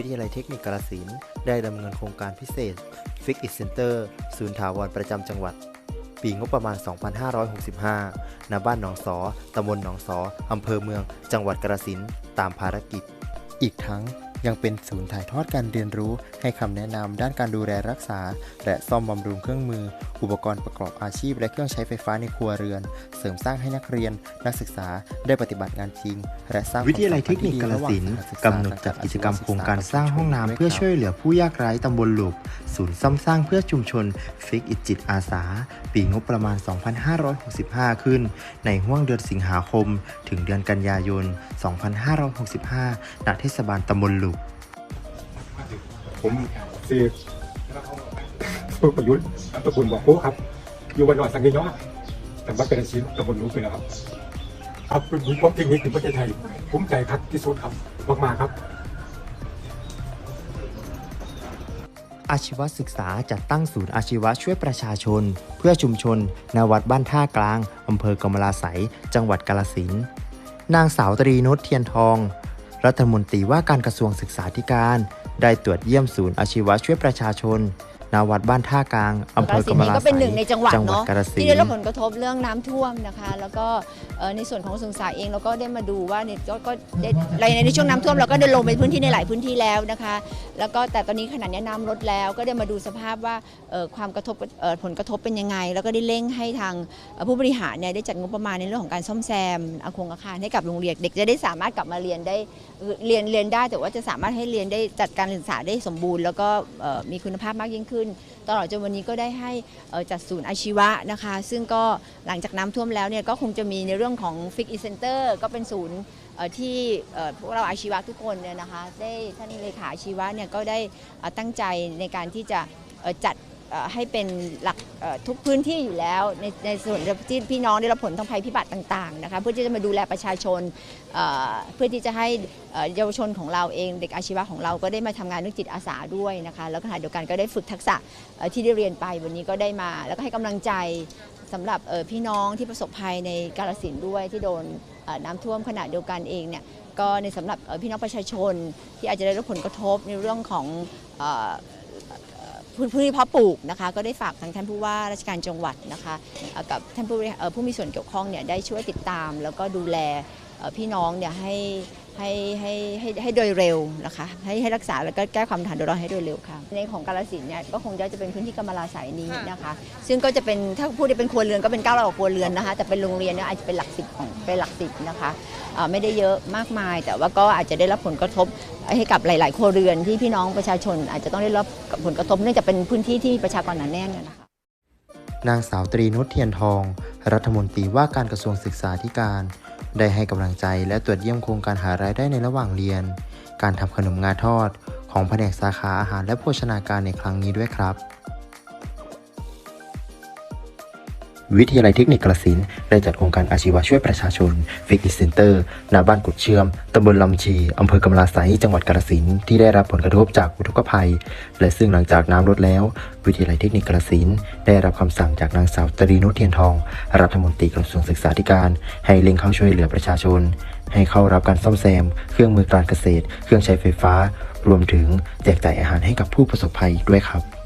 ิทยาลัยเทคนิคกาลสินธุ์ได้ดำเนินโครงการพิเศษ Fix It Center ศูนย์ถาวรประจำจังหวัด ปีงบประมาณ 2565 ณ บ้านหนองสอตำบลหนองสออำเภอเมือง จังหวัดกาฬสินธุ์ตามภารกิจ อีกทั้ง ยังเป็นศูนย์ถ่ายทอดการเรียนรู้ ให้คำแนะนำด้านการดูแลรักษา และซ่อมบำรุงเครื่องมือ อุปกรณ์ประกอบอาชีพ และเครื่องใช้ไฟฟ้าในครัวเรือน เสริมสร้างให้นักเรียน นักศึกษาได้ปฏิบัติงานจริง และสร้างวิทยาลัยเทคนิคกาฬสินกำหนดจัดกิจกรรมโครงการสร้างห้องน้ำเพื่อช่วยเหลือผู้ยากไร้ตำบลหลุบศูนย์ซ่อมสร้างเพื่อชุมชนฟิกอิจิตอาสา ปีงบประมาณ 2565 ขึ้น ในห้วงเดือนสิงหาคม ถึงเดือนกันยายน 2565 ณ เทศบาลตำบลหลุบผมสืบสุประยุทธ์นามสกุลบอกโอ้ครับ อยู่วันหน่อยสังเกตเนาะแต่ว่าเป็นอาชีพตำบลรู้ไปแล้วครับครับเป็นผมความจริงนี่คือประเทศไทยภูมิใจครับที่สุดครับมากๆครับ อาชีวศึกษาจัดตั้งศูนย์อาชีวะช่วยประชาชน เพื่อชุมชนณวัดบ้านท่ากลางอำเภอกำมะลาไสยจังหวัดกาลสินธุ์นางสาวตรีนุชเทียนทอง รัฐมนตรีว่าการกระทรวงศึกษาธิการ ได้ตรวจเยี่ยมศูนย์อาชีวะช่วยประชาชนณวัดบ้านท่ากลางอำเภอกำมะลาไสยก็เป็นหนึ่งในจังหวัดจังหวัดเนาะกาฬสินที่ได้รับธุ์ผลกระทบเรื่องน้ำท่วมนะคะ แล้วก็เอ่อ ในส่วนของกระทรวงศึกษาเองเราก็ได้มาดูว่าเนี่ยก็ได้ในในช่วงน้ำท่วมเราก็ได้ลงไปพื้นที่ในหลายพื้นที่แล้วนะคะ แล้วก็แต่ตอนนี้ขนาดนี้น้ำลดแล้วก็ได้มาดูสภาพว่าความกระทบผลกระทบเป็นยังไง แล้วก็ได้เร่งให้ทางผู้บริหารเนี่ยได้จัดงบประมาณในเรื่องของการซ่อมแซมอาคงอาคารให้กับโรงเรียนเด็กจะได้สามารถกลับมาเรียนได้เรียนเรียนได้แต่ว่าจะสามารถให้เรียนได้จัดการศึกษาได้สมบูรณ์ แล้วก็มีคุณภาพมากยิ่งขึ้น ตลอดจนวันนี้ก็ได้ให้จัดศูนย์อาชีวะนะคะ ซึ่งก็หลังจากน้ำท่วมแล้วเนี่ยก็คงจะมีในเรื่องของ Fix e Center ก็เป็นศูนย์ที่พวกเราอาชีวะทุกคนเนี่ยนะคะได้ท่านเลขาอาชีวะเนี่ยก็ได้ตั้งใจในการที่จะจัดให้เป็นหลักทุกพื้นที่อยู่แล้วในในส่วนที่พี่น้องได้รับผลทางภัยพิบัติต่างๆนะคะเพื่อที่จะมาดูแลประชาชน เพื่อที่จะให้เยาวชนของเราเอง เด็กอาชีวะของเราก็ได้มาทำงานเรื่องจิตอาสาด้วยนะคะแล้วก็ขณะเดียวกันก็ได้ฝึกทักษะที่ได้เรียนไปวันนี้ก็ได้มา แล้วก็ให้กำลังใจ สำหรับพี่น้องที่ประสบภัยในกาลสินด้วยที่โดนน้ำท่วมขณะเดียวกันเองเนี่ยก็ในสำหรับพี่น้องประชาชนที่อาจจะได้รับผลกระทบในเรื่องของเอ่อเอ่เพาะปลูกนะคะก็ได้ฝากทางท่านผู้ว่าราชการจังหวัดนะคะกับท่านผู้ผู้มีส่วนเกี่ยวข้องเนี่ยได้ช่วยติดตาม แล้วก็ดูแลพี่น้องเนี่ยให้ ให้ให้ให้ให้โดยเร็วนะคะให้ให้รักษาแล้วก็แก้ความฐานเดือดร้อนให้โดยเร็วค่ะ ในของกาลสินเนี่ยก็คงจะจะเป็นพื้นที่กำมะลาสายนี้นะคะ ซึ่งก็จะเป็นถ้าพูดได้เป็นครัวเรือนก็เป็น9ก้าร้อยกว่าครัวเรือนนะคะ แต่เป็นโรงเรียนเนี่ยอาจจะเป็นหลักสิบของเป็นหลักสิบนะคะไม่ได้เยอะมากมาย แต่ว่าก็อาจจะได้รับผลกระทบให้กับหลาย ๆ ครัวเรือนที่พี่น้องประชาชน อาจจะต้องได้รับผลกระทบเนื่องจากเป็นพื้นที่ที่ประชากรหนาแน่นนะคะนางสาวตรีนุชเทียนทอง รัฐมนตรีว่าการกระทรวงศึกษาธิการ ได้ให้กำลังใจและตรวจเยี่ยมโครงการหารายได้ในระหว่างเรียน การทำขนมงาทอด ของแผนกสาขาอาหารและโภชนาการในครั้งนี้ด้วยครับ วิทยาลัยเทคนิคกระสินได้จัดโครงการอาชีวะช่วยประชาชนฟิกอิสเซนเตอร์ณบ้านกุดเชื่อมตำบลลำชีอำเภอกำลาไสจังหวัดกาฬสินที่ได้รับผลกระทบจากอุทกภัย และซึ่งหลังจากน้ำลดแล้ว วิทยาลัยเทคนิคกระสินได้รับคำสั่งจากนางสาวตรีนุชเทียนทอง รัฐมนตรีกระทรวงศึกษาธิการ ให้เร่งเข้าช่วยเหลือประชาชน ให้เข้ารับการซ่อมแซม เครื่องมือการเกษตร เครื่องใช้ไฟฟ้า รวมถึงแจกจ่ายอาหารให้กับผู้ประสบภัยด้วยครับ